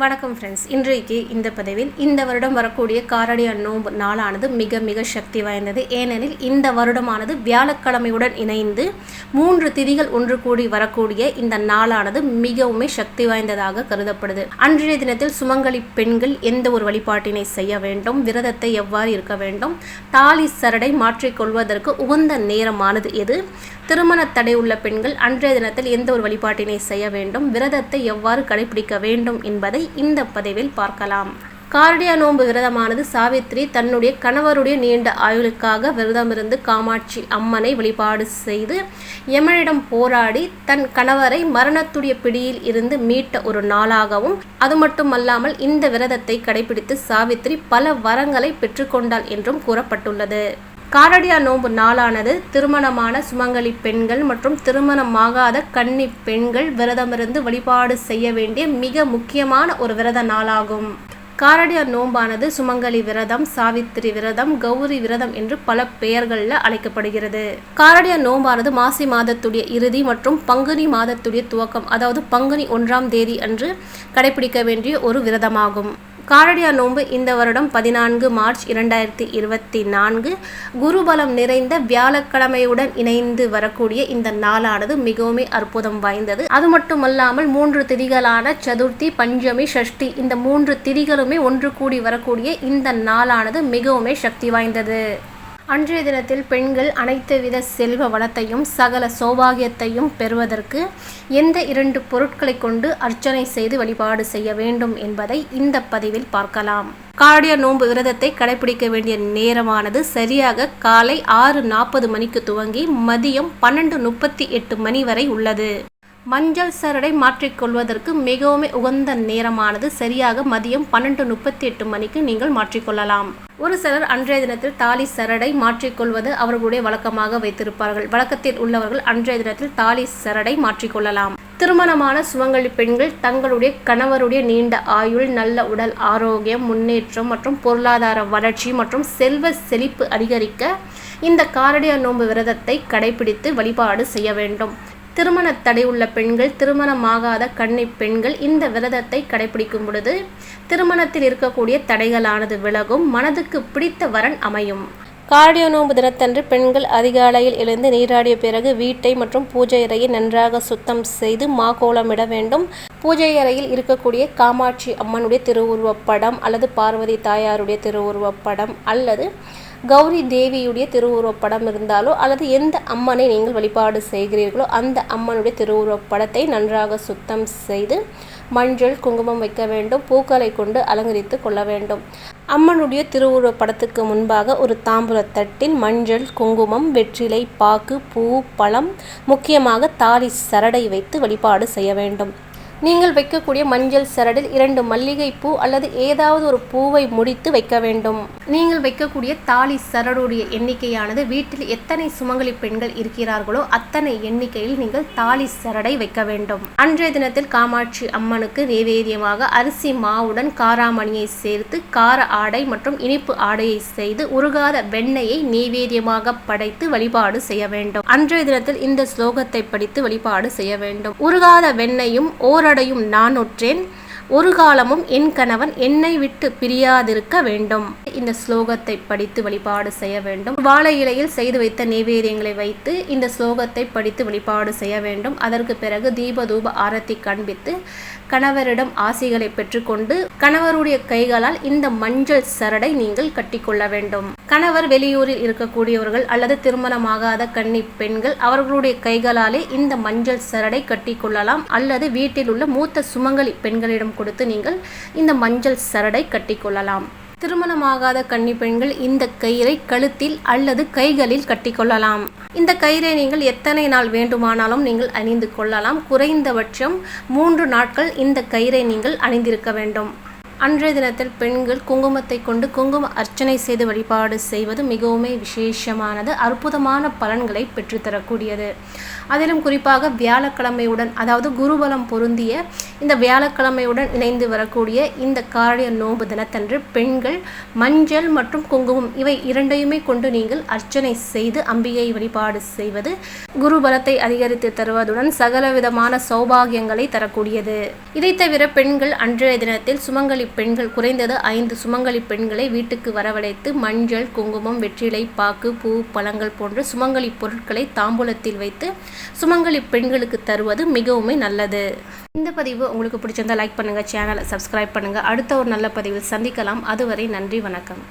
வணக்கம் ஃப்ரெண்ட்ஸ் இன்றைக்கு இந்த பதிவில் இந்த வருடம் வரக்கூடிய காரடிய நோன்பு நாளானது மிக மிக சக்தி வாய்ந்தது. ஏனெனில் இந்த வருடமானது வியாழக்கிழமையுடன் இணைந்து மூன்று திதிகள் ஒன்று கூடி வரக்கூடிய இந்த நாளானது மிகவுமே சக்தி வாய்ந்ததாக கருதப்படுது. அன்றைய தினத்தில் சுமங்கலி பெண்கள் எந்த ஒரு வழிபாட்டினை செய்ய வேண்டும் விரதத்தை எவ்வாறு இருக்க வேண்டும் தாலி சரடை மாற்றிக்கொள்வதற்கு உகந்த நேரமானது எது? திருமண தடை உள்ள பெண்கள் அன்றைய தினத்தில் எந்த ஒரு வழிபாட்டினை செய்ய வேண்டும்? விரதத்தை எவ்வாறு கடைபிடிக்க வேண்டும் என்பதை இந்த பதிவில் பார்க்கலாம். கார்டியா நோன்பு விரதமானது சாவித்ரி தன்னுடைய கணவருடைய நீண்ட ஆயுளுக்காக விரதமிருந்து காமாட்சி அம்மனை வழிபாடு செய்து யமனிடம் போராடி தன் கணவரை மரணத்துடைய பிடியில் இருந்து மீட்ட ஒரு நாளாகவும் அது மட்டுமல்லாமல் இந்த விரதத்தை கடைபிடித்து சாவித்ரி பல வரங்களை பெற்றுக்கொண்டாள் என்றும் கூறப்பட்டுள்ளது. காரடியா நோன்பு நாளானது திருமணமான சுமங்கலி பெண்கள் மற்றும் திருமணமாகாத கன்னி பெண்கள் விரதமிருந்து வழிபாடு செய்ய வேண்டிய மிக முக்கியமான ஒரு விரத நாளாகும். காரடியா நோம்பானது சுமங்கலி விரதம் சாவித்திரி விரதம் கௌரி விரதம் என்று பல பெயர்களில் அழைக்கப்படுகிறது. காரடியா நோம்பானது மாசி மாதத்துடைய இறுதி மற்றும் பங்குனி மாதத்துடைய துவக்கம் அதாவது பங்குனி ஒன்றாம் தேதி அன்று கடைபிடிக்க வேண்டிய ஒரு விரதமாகும். காரடியா நோன்பு இந்த வருடம் பதினான்கு மார்ச் இரண்டாயிரத்தி இருபத்தி நான்கு. குருபலம் நிறைந்த வியாழக்கிழமையுடன் இணைந்து வரக்கூடிய இந்த நாளானது மிகவும் அற்புதம் வாய்ந்தது. அது மட்டுமல்லாமல் மூன்று திதிகளான சதுர்த்தி பஞ்சமி ஷஷ்டி இந்த மூன்று திதிகளுமே ஒன்று கூடி வரக்கூடிய இந்த நாளானது மிகவும் சக்தி வாய்ந்தது. அன்றைய தினத்தில் பெண்கள் அனைத்து வித செல்வ வளத்தையும் சகல சௌபாகியத்தையும் பெறுவதற்கு எந்த இரண்டு பொருட்களை கொண்டு அர்ச்சனை செய்து வழிபாடு செய்ய வேண்டும் என்பதை இந்த பதிவில் பார்க்கலாம். கார்டிய நோன்பு விரதத்தை கடைபிடிக்க வேண்டிய நேரமானது சரியாக காலை ஆறு நாற்பது மணிக்கு துவங்கி மதியம் பன்னெண்டு முப்பத்தி எட்டு மணி வரை உள்ளது. மஞ்சள் சரடை மாற்றிக்கொள்வதற்கு மிகவும் உகந்த நேரமானது சரியாக மதியம் பன்னெண்டு முப்பத்தி எட்டு மணிக்கு நீங்கள் மாற்றிக்கொள்ளலாம் ஒரு சிலர் அன்றைய தினத்தில் தாலி சரடை மாற்றிக்கொள்வது அவர்களுடைய வழக்கமாக வைத்திருப்பார்கள். வழக்கத்தில் உள்ளவர்கள் அன்றைய தினத்தில் தாலி சரடை மாற்றிக்கொள்ளலாம் திருமணமான சுமங்கலி பெண்கள் தங்களுடைய கணவருடைய நீண்ட ஆயுள் நல்ல உடல் ஆரோக்கியம் முன்னேற்றம் மற்றும் பொருளாதார வளர்ச்சி மற்றும் செல்வ செழிப்பு அதிகரிக்க இந்த காரடிய நோன்பு விரதத்தை கடைபிடித்து வழிபாடு செய்ய வேண்டும். திருமண தடை உள்ள பெண்கள் திருமணமாகாத கன்னி பெண்கள் இந்த விரதத்தை கடைபிடிக்கும் பொழுது திருமணத்தில் இருக்கக்கூடிய தடைகளானது விலகும் மனதுக்கு பிடித்த வரன் அமையும். கார்டியோ நோன்பு தினத்தன்று பெண்கள் அதிகாலையில் எழுந்து நீராடிய பிறகு வீட்டை மற்றும் பூஜை அறையை நன்றாக சுத்தம் செய்து மாகோலமிட வேண்டும். பூஜை அறையில் இருக்கக்கூடிய காமாட்சி அம்மனுடைய திருவுருவப் படம் அல்லது பார்வதி தாயாருடைய திருவுருவப் படம் அல்லது கௌரி தேவியுடைய திருவுருவப்படம் இருந்தாலோ அல்லது எந்த அம்மனை நீங்கள் வழிபாடு செய்கிறீர்களோ அந்த அம்மனுடைய திருவுருவப் படத்தை நன்றாக சுத்தம் செய்து மஞ்சள் குங்குமம் வைக்க வேண்டும் பூக்களை கொண்டு அலங்கரித்து கொள்ள வேண்டும். அம்மனுடைய திருவுருவ படத்துக்கு முன்பாக ஒரு தாம்பூலத்தட்டில் மஞ்சள் குங்குமம் வெற்றிலை பாக்கு பூ பழம் முக்கியமாக தாலி சரடை வைத்து வழிபாடு செய்ய வேண்டும். நீங்கள் வைக்கக்கூடிய மஞ்சள் சரடில் இரண்டு மல்லிகை பூ அல்லது ஏதாவது ஒரு பூவை முடித்து வைக்க வேண்டும். நீங்கள் வைக்கக்கூடிய தாலி சரடுடைய எண்ணிக்கையானது வீட்டில் எத்தனை சுமங்கலி பெண்கள் இருக்கிறார்களோ அத்தனை எண்ணிக்கையில் நீங்கள் தாலி சரடை வைக்க வேண்டும். அன்றைய தினத்தில் காமாட்சி அம்மனுக்கு நைவேத்தியமாக அரிசி மாவுடன் காராமணியை சேர்த்து கார ஆடை மற்றும் இனிப்பு ஆடையை செய்து உருகாத வெண்ணெயை நைவேத்தியமாக படைத்து வழிபாடு செய்ய வேண்டும். அன்றைய தினத்தில் இந்த ஸ்லோகத்தை படித்து வழிபாடு செய்ய வேண்டும். உருகாத வெண்ணையும் ஓர ஊரடையும் நான் ஒற்றேன். ஒரு காலமும் என் கணவன் என்னை விட்டு பிரியாதிருக்க வேண்டும். இந்த ஸ்லோகத்தை படித்து வழிபாடு செய்ய வேண்டும். வாழை இலையில் செய்து வைத்த நைவேத்தியங்களை வைத்து இந்த ஸ்லோகத்தை படித்து வழிபாடு செய்ய வேண்டும். அதற்கு பிறகு தீப தூப ஆரத்தி காண்பித்து கணவரிடம் ஆசைகளை பெற்றுக்கொண்டு கணவருடைய கைகளால் இந்த மஞ்சள் சரடை நீங்கள் கட்டிக்கொள்ள வேண்டும். கணவர் வெளியூரில் இருக்கக்கூடியவர்கள் அல்லது திருமணமாகாத கன்னி பெண்கள் அவர்களுடைய கைகளாலே இந்த மஞ்சள் சரடை கட்டிக்கொள்ளலாம். அல்லது வீட்டில் உள்ள மூத்த சுமங்கலி பெண்களிடம் கொடுத்து நீங்கள் இந்த மஞ்சள் சரடை கட்டிக்கொள்ளலாம். திருமணமாகாத கன்னி பெண்கள் இந்த கயிறை கழுத்தில் அல்லது கைகளில் கட்டிக்கொள்ளலாம். இந்த கயிறை நீங்கள் எத்தனை நாள் வேண்டுமானாலும் நீங்கள் அணிந்து கொள்ளலாம். குறைந்தபட்சம் மூன்று நாட்கள் இந்த கயிறை நீங்கள் அணிந்திருக்க வேண்டும். அன்றைய தினத்தில் பெண்கள் குங்குமத்தை கொண்டு குங்கும அர்ச்சனை செய்து வழிபாடு செய்வது மிகவும் விசேஷமானது. அற்புதமான பலன்களை பெற்றுத்தரக்கூடியது. அதிலும் குறிப்பாக வியாழக்கிழமையுடன் அதாவது குருபலம் பொருந்திய இந்த வியாழக்கிழமையுடன் இணைந்து வரக்கூடிய இந்த காரிய நோன்பு தினத்தன்று பெண்கள் மஞ்சள் மற்றும் குங்குமம் இவை இரண்டையுமே கொண்டு நீங்கள் அர்ச்சனை செய்து அம்பிகை வழிபாடு செய்வது குருபலத்தை அதிகரித்து தருவதுடன் சகல விதமான சௌபாகியங்களை தரக்கூடியது. இதை தவிர பெண்கள் அன்றைய தினத்தில் சுமங்கலி பெண்கள் குறைந்தது ஐந்து சுமங்கலி பெண்களை வீட்டுக்கு வரவழைத்து மஞ்சள் குங்குமம் வெற்றிலை பாக்கு பூ பழங்கள் போன்ற சுமங்கலி பொருட்களை தாம்பூலத்தில் வைத்து சுமங்கலி பெண்களுக்கு தருவது மிகவும் நல்லது. இந்த பதிவு உங்களுக்கு பிடிச்சிருந்தால் லைக் பண்ணுங்கள் சேனலை சப்ஸ்கிரைப் பண்ணுங்கள் அடுத்த ஒரு நல்ல பதிவில் சந்திக்கலாம். அதுவரை நன்றி வணக்கம்.